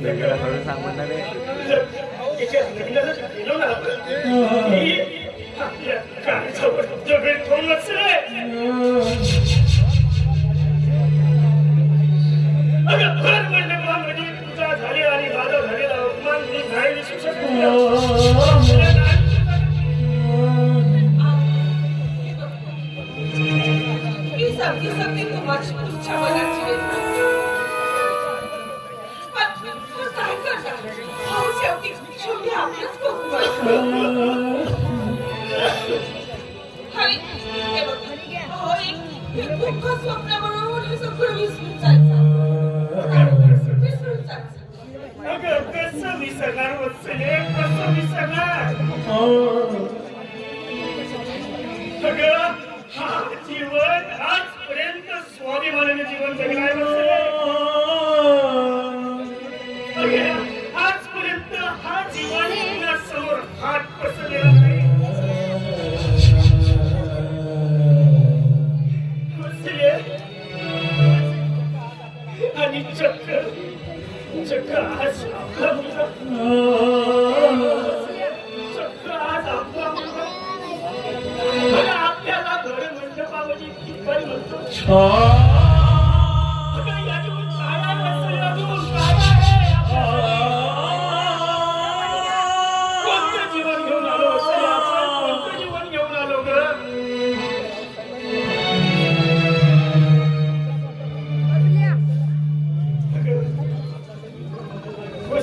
내가 서른 상만나네. Isso, isso, tem que tomar, tipo, chamar विसरून जायचं. विसरून जायचं. अगं कसं विसरणार वत्सले कसं विसरणार अगं हा जीवन आजपर्यंत स्वाभिमानाने जीवन जगलाय वत्सले अगं, आजपर्यंत हा जीवन समोर हात पसरलेला 잠깐 잠깐 잠깐보다 합니다.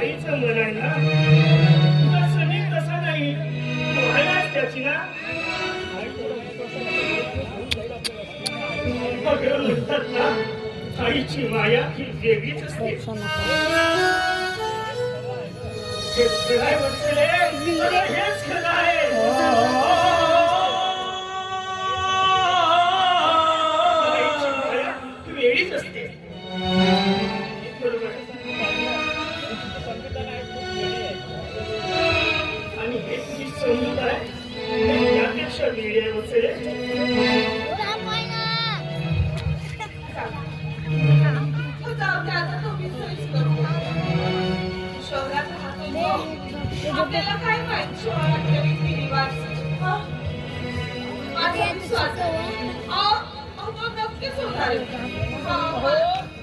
आईचं मन आहे ना? तुझा समीर तसा नाही. तू आहेस त्याची ना? म्हणतात ना आईची माया ही वेगळीच असते. हेच खरं आहे वेळीच असते. राहतो तो. आपल्याला काय माहित शहरातले रीतिरिवाज हं? माझा विश्वास आहे. अहो, अहो, तो नक्कीच सुधारेल. हं, बरं.